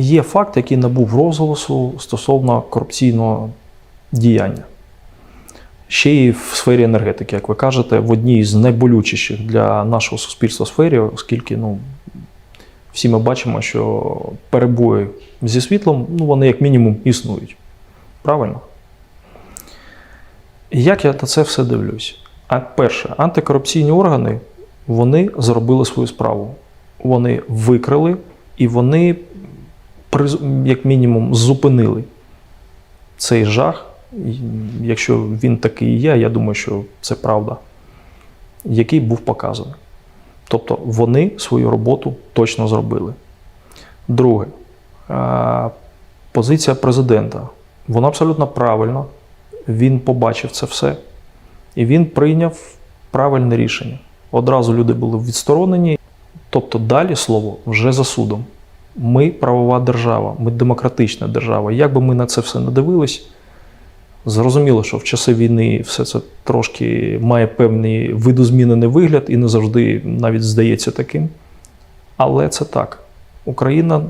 Є факт, який набув розголосу стосовно корупційного діяння. Ще й в сфері енергетики, як ви кажете, в одній з найболючіших для нашого суспільства сфері, оскільки ну, всі ми бачимо, що перебої зі світлом, ну, вони як мінімум існують. Правильно? Як я на це все дивлюсь? А перше, антикорупційні органи вони зробили свою справу. Вони викрили і вони, як мінімум, зупинили цей жах. Якщо він такий є, я думаю, що це правда, який був показаний. Тобто вони свою роботу точно зробили. Друге, позиція президента. Вона абсолютно правильна. Він побачив це все. І він прийняв правильне рішення. Одразу люди були відсторонені. Тобто далі слово вже за судом. Ми правова держава, ми демократична держава. Як би ми на це все не дивились, зрозуміло, що в часи війни все це трошки має певний видозмінений вигляд і не завжди навіть здається таким. Але це так. Україна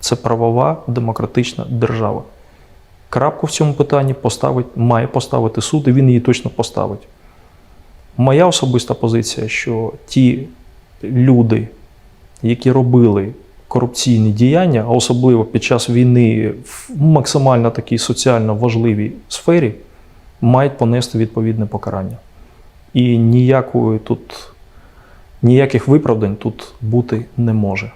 це правова демократична держава. Крапку в цьому питанні поставить, має поставити суд, і він її точно поставить. Моя особиста позиція, що ті люди, які робили корупційні діяння, а особливо під час війни в максимально такій соціально важливій сфері, мають понести відповідне покарання. І ніякої тут, ніяких виправдань тут бути не може.